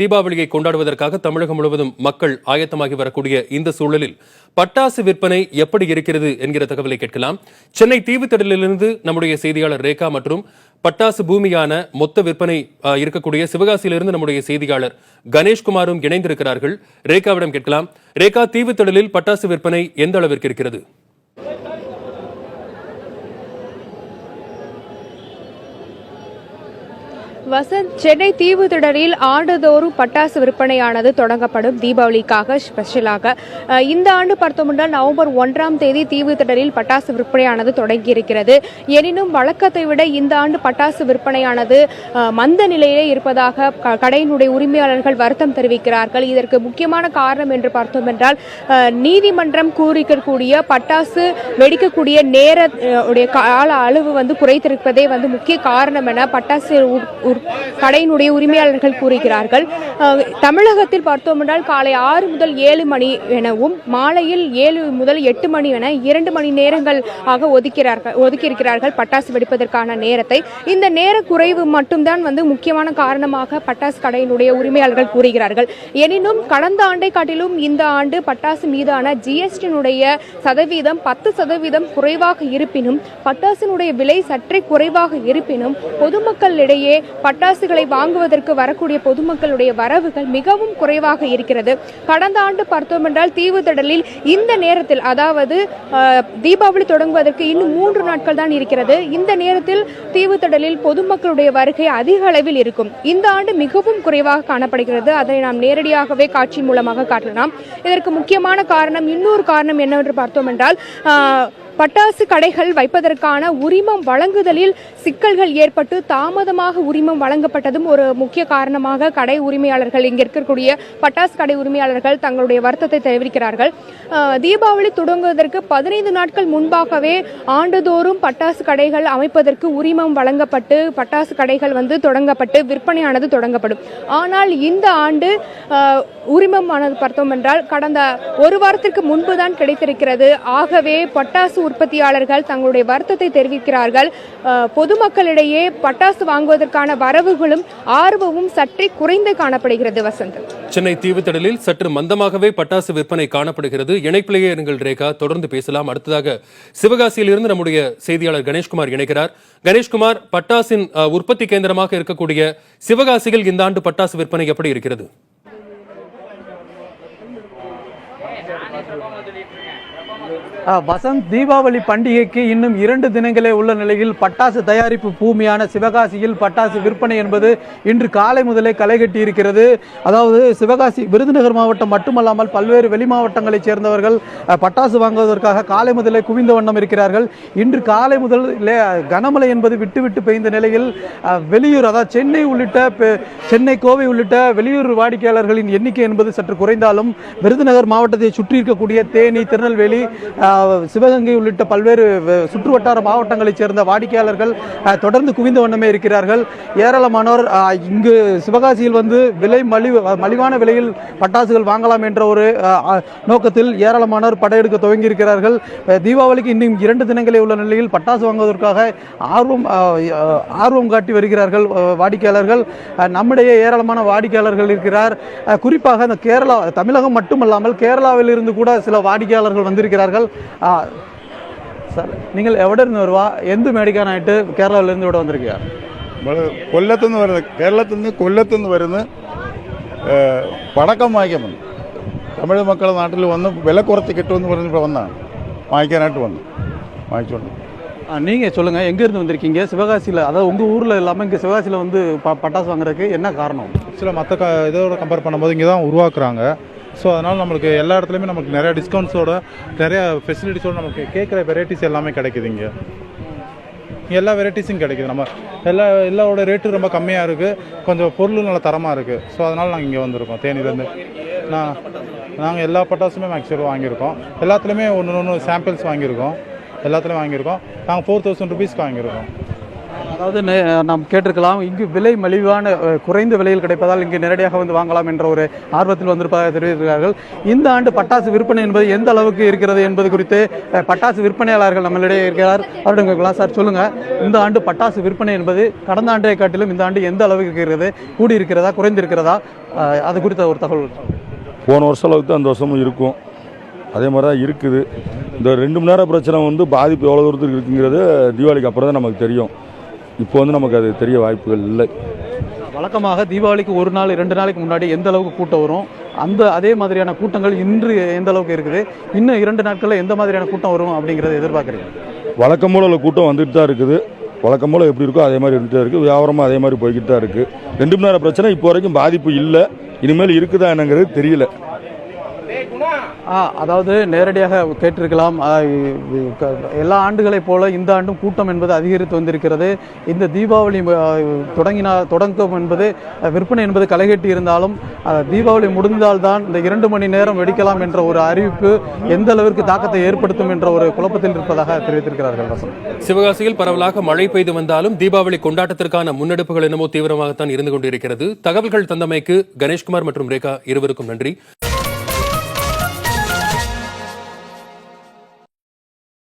தீபாவளியை கொண்டாடுவதற்காக தமிழகம் முழுவதும் மக்கள் ஆயத்தமாகி வரக்கூடிய இந்த சூழலில் பட்டாசு விற்பனை எப்படி இருக்கிறது என்கிற தகவலை கேட்கலாம். சென்னை தீவுத்திடலிலிருந்து நம்முடைய செய்தியாளர் ரேகா மற்றும் பட்டாசு பூமியான மொத்த விற்பனை இருக்கக்கூடிய சிவகாசியிலிருந்து நம்முடைய செய்தியாளர் கணேஷ்குமாரும் இணைந்திருக்கிறார்கள். ரேகாவிடம் கேட்கலாம். ரேகா தீவுத்திடலில் பட்டாசு விற்பனை எந்த அளவிற்கு இருக்கிறது? வசந்த் சென்னை தீவு திடலில் ஆண்டுதோறும் பட்டாசு விற்பனையானது தொடங்கப்படும் தீபாவளிக்காக ஸ்பெஷலாக. இந்த ஆண்டு பார்த்தோம்னா நவம்பர் ஒன்றாம் தேதி தீவு திடலில் பட்டாசு விற்பனையானது தொடங்கி இருக்கிறது எனினும் வழக்கத்தை விட இந்த ஆண்டு பட்டாசு விற்பனையானது மந்த நிலையிலே இருப்பதாக கடையினுடைய உரிமையாளர்கள் வருத்தம் தெரிவிக்கிறார்கள். இதற்கு முக்கியமான காரணம் என்று பார்த்தோம் என்றால் நீதிமன்றம் கூறிக்கக்கூடிய பட்டாசு வெடிக்கக்கூடிய நேர உடைய கால அளவு வந்து குறைத்திருப்பதே வந்து முக்கிய காரணம் என பட்டாசு உ- கடையினுடைய உரிமையாளர்கள் கூறுகிறார்கள். தமிழகத்தில் பார்த்தோம் என்றால் காலை ஆறு முதல் ஏழு மணி எனவும் மாலையில் ஏழு முதல் எட்டு மணி என இரண்டு மணி நேரங்கள் ஆக ஒதுக்கிறார்கள் ஒதுக்கியிருக்கிறார்கள் பட்டாசு வெடிப்பதற்கான நேரத்தை. இந்த நேர குறைவு மட்டும்தான் வந்து முக்கியமான காரணமாக பட்டாசு கடையினுடைய உரிமையாளர்கள் கூறுகிறார்கள். எனினும் கடந்த ஆண்டை காட்டிலும் இந்த ஆண்டு பட்டாசு மீதான ஜிஎஸ்டியினுடைய சதவீதம் பத்து சதவீதம் குறைவாக இருப்பினும் பட்டாசினுடைய விலை சற்றே குறைவாக இருப்பினும் பொதுமக்களிடையே பட்டாசுகளை வாங்குவதற்கு வரக்கூடிய பொதுமக்களுடைய வரவுகள் மிகவும் குறைவாக இருக்கிறது. கடந்த ஆண்டு பார்த்தோம் என்றால் தீவுத்திடலில் இந்த நேரத்தில் அதாவது தீபாவளி தொடங்குவதற்கு இன்னும் மூன்று நாட்கள் தான் இருக்கிறது. இந்த நேரத்தில் தீவுத்திடலில் பொதுமக்களுடைய வருகை அதிக அளவில் இருக்கும். இந்த ஆண்டு மிகவும் குறைவாக காணப்படுகிறது. அதை நாம் நேரடியாகவே காட்சி மூலமாக காட்டலாம். இதற்கு முக்கியமான காரணம் இன்னொரு காரணம் என்னவென்று பார்த்தோம் என்றால் பட்டாசு கடைகள் வைப்பதற்கான உரிமம் வழங்குதலில் சிக்கல்கள் ஏற்பட்டு தாமதமாக உரிமம் வழங்கப்பட்டதும் ஒரு முக்கிய காரணமாக கடை உரிமையாளர்கள் இங்கே இருக்கக்கூடிய பட்டாசு கடை உரிமையாளர்கள் தங்களுடைய வருத்தத்தை தெரிவிக்கிறார்கள். தீபாவளி தொடங்குவதற்கு பதினைந்து நாட்கள் முன்பாகவே ஆண்டுதோறும் பட்டாசு கடைகள் அமைப்பதற்கு உரிமம் வழங்கப்பட்டு பட்டாசு கடைகள் வந்து தொடங்கப்பட்டு விற்பனையானது தொடங்கப்படும். ஆனால் இந்த ஆண்டு உரிமமானது பார்த்தோம் என்றால் கடந்த ஒரு வாரத்திற்கு முன்பு தான் கிடைத்திருக்கிறது. ஆகவே பட்டாசு உற்பத்தியாளர்கள் தங்களுடைய வருத்தத்தை தெரிவிக்கிறார்கள். பொதுமக்களிடையே பட்டாசு வாங்குவதற்கான வரவுகளும் ஆர்வமும் சற்றே குறைந்து காணப்படுகிறது வசந்த். சென்னை தீவுத்திடலில் சற்று மந்தமாகவே பட்டாசு விற்பனை காணப்படுகிறது. இணைப்பிலேயே எங்கள் ரேகா தொடர்ந்து பேசலாம். அடுத்ததாக சிவகாசியிலிருந்து நம்முடைய செய்தியாளர் கணேஷ்குமார் இணைக்கிறார் கணேஷ்குமார் பட்டாசின் உற்பத்தி கேந்திரமாக இருக்கக்கூடிய சிவகாசியில் இந்த ஆண்டு பட்டாசு விற்பனை எப்படி இருக்கிறது ஆ, வசந்த் தீபாவளி பண்டிகைக்கு இன்னும் இரண்டு தினங்களே உள்ள நிலையில் பட்டாசு தயாரிப்பு பூமியான சிவகாசியில் பட்டாசு விற்பனை என்பது இன்று காலை முதலே களைகட்டி இருக்கிறது அதாவது சிவகாசி விருதுநகர் மாவட்டம் மட்டுமல்லாமல் பல்வேறு வெளி மாவட்டங்களைச் சேர்ந்தவர்கள் பட்டாசு வாங்குவதற்காக காலை முதலே குவிந்த வண்ணம் இருக்கிறார்கள். இன்று காலை முதல் கனமழை என்பது விட்டுவிட்டு பெய்ந்த நிலையில் வெளியூர் அதாவது சென்னை உள்ளிட்ட பெ- சென்னை கோவை உள்ளிட்ட வெளியூர் வாடிக்கையாளர்களின் எண்ணிக்கை என்பது சற்று குறைந்தாலும் விருதுநகர் மாவட்டத்தை சுற்றி இருக்கக்கூடிய தேனி திருநெல்வேலி சிவகங்கை உள்ளிட்ட பல்வேறு சுற்றுவட்டார மாவட்டங்களைச் சேர்ந்த வாடிக்கையாளர்கள் தொடர்ந்து குவிந்த வண்ணமே இருக்கிறார்கள். ஏராளமானோர் இங்கு சிவகாசியில் வந்து விலை மலிவு மலிவான விலையில் பட்டாசுகள் வாங்கலாம் என்ற ஒரு நோக்கத்தில் ஏராளமானோர் படையெடுக்க துவங்கி இருக்கிறார்கள் தீபாவளிக்கு இன்னும் இரண்டு தினங்களே உள்ள நிலையில் பட்டாசு வாங்குவதற்காக ஆர்வம் ஆர்வம் காட்டி வருகிறார்கள் வாடிக்கையாளர்கள். நம்மிடையே ஏராளமான வாடிக்கையாளர்கள் இருக்கிறார். குறிப்பாக இந்த கேரளா தமிழகம் மட்டுமல்லாமல் கேரளாவில் இருந்து கூட சில வாடிக்கையாளர்கள் வந்திருக்கிறார்கள். ஆ, സാർ നിങ്ങൾ എവിടെ നിന്ന് വരുവാ എന്ത് മേടിക്കാനായിട്ട് കേരളത്തിൽ നിന്ന് ഇവിടെ വന്നിരിക്കുക നമ്മൾ കൊല്ലത്തുനിന്ന് വരുന്നത് കേരളത്തിൽ നിന്ന് കൊല്ലത്തുനിന്ന് വരുന്ന ഏഹ്, പടക്കം വാങ്ങിക്കാൻ വന്നു തമിഴ് മക്കൾ നാട്ടിൽ വന്ന് വില കുറച്ച് കിട്ടുമെന്ന് പറഞ്ഞപ്പോൾ വന്നാണ് വാങ്ങിക്കാനായിട്ട് വന്നു വാങ്ങിച്ചുകൊണ്ട് ஆ, நீங்க சொல்லுங்க எங்க இருந்து வந்திருக்கீங்க சிவகாசியில் அதாவது உங்க ஊர்ல இல்லாம இங்க சிவகாசியில் வந்து ப- பட்டாசு வாங்குறதுக்கு என்ன காரணம் சில மற்ற க இதோட கம்பேர் பண்ணும்போது இங்கே தான் உருவாக்குறாங்க ஸோ அதனால் நம்மளுக்கு எல்லா இடத்துலையுமே நமக்கு நிறைய டிஸ்கவுண்ட்ஸோட நிறைய ஃபெசிலிட்டிஸோட நமக்கு கேட்குற வெரைட்டிஸ் எல்லாமே கிடைக்குது இங்கே. இங்கே எல்லா வெரைட்டிஸும் கிடைக்குது. நம்ம எல்லா எல்லாவோட ரேட்டு ரொம்ப கம்மியாக இருக்குது கொஞ்சம் பொருள் நல்ல தரமாக இருக்குது ஸோ அதனால் நாங்கள் இங்கே வந்திருக்கோம். தேனிலேருந்து நான் நாங்கள் எல்லா பட்டாசுமே மேக்ஸிமம் வாங்கியிருக்கோம். எல்லாத்துலேயுமே ஒன்று ஒன்று சாம்பிள்ஸ் வாங்கியிருக்கோம். எல்லாத்துலேயும் வாங்கியிருக்கோம். நாங்கள் ஃபோர் தௌசண்ட் ருபீஸ்க்கு வாங்கியிருக்கோம். அதாவது நே- நாம் கேட்டிருக்கலாம் இங்கு விலை மலிவான குறைந்த விலையில் கிடைப்பதால் இங்கு நேரடியாக வந்து வாங்கலாம் என்ற ஒரு ஆர்வத்தில் வந்திருப்பதாக தெரிவித்திருக்கிறார்கள். இந்த ஆண்டு பட்டாசு விற்பனை என்பது எந்த அளவுக்கு இருக்கிறது என்பது குறித்து பட்டாசு விற்பனையாளர்கள் நம்மளிடையே இருக்கிறார். அவரிடம் கேட்கலாம் சார் சொல்லுங்க. இந்த ஆண்டு பட்டாசு விற்பனை என்பது கடந்த ஆண்டை காட்டிலும் இந்த ஆண்டு எந்த அளவுக்கு இருக்கிறது? கூடி இருக்கிறதா குறைந்திருக்கிறதா அது குறித்த ஒரு தகவல். போன வருஷம் அளவுக்கு அந்த வருஷமும் இருக்கும். அதே மாதிரி தான் இருக்குது. இந்த ரெண்டு மணி நேரம் பிரச்சனை வந்து பாதிப்பு எவ்வளோ தூரத்துக்கு இருக்குங்கிறது தீபாவளிக்கு அப்புறம் தான் நமக்கு தெரியும். இப்போ வந்து நமக்கு அது தெரிய வாய்ப்புகள் இல்லை. வழக்கமாக தீபாவளிக்கு ஒரு நாள் இரண்டு நாளைக்கு முன்னாடி எந்த அளவுக்கு கூட்டம் வரும்? அந்த அதே மாதிரியான கூட்டங்கள் இன்று எந்த அளவுக்கு இருக்குது? இன்னும் இரண்டு நாட்களில் எந்த மாதிரியான கூட்டம் வரும் அப்படிங்கிறத எதிர்பார்க்குறீங்க? வழக்கம் போல உள்ள கூட்டம் வந்துட்டு தான் இருக்குது. வழக்கம் போல் எப்படி இருக்கோ அதே மாதிரி இருந்துகிட்டே இருக்குது வியாபாரமும் அதே மாதிரி போய்கிட்டு தான் இருக்குது ரெண்டு மணி நேரம் பிரச்சனை இப்போ வரைக்கும் பாதிப்பு இல்லை. இனிமேல் இருக்குதா என்னங்கிறது தெரியல. ஆ அதாவது நேரடியாக கேட்டிருக்கலாம். எல்லா ஆண்டுகளைப் போல இந்த ஆண்டும் கூட்டம் என்பது அதிகரித்து வந்திருக்கிறது. இந்த தீபாவளி தொடங்கினா தொடங்கும் என்பது விற்பனை என்பது களைகட்டி இருந்தாலும் தீபாவளி முடிந்தால்தான் இந்த இரண்டு மணி நேரம் வெடிக்கலாம் என்ற ஒரு அறிவிப்பு எந்த அளவிற்கு தாக்கத்தை ஏற்படுத்தும் என்ற ஒரு குழப்பத்தில் இருப்பதாக தெரிவித்திருக்கிறார்கள் வசந்த் சிவகாசியில் பரவலாக மழை பெய்து வந்தாலும் தீபாவளி கொண்டாட்டத்திற்கான முன்னெடுப்புகள் என்னமோ தீவிரமாகத்தான் இருந்து கொண்டிருக்கிறது. தகவல்கள் தந்தமைக்கு கணேஷ்குமார் மற்றும் ரேகா இருவருக்கும் நன்றி.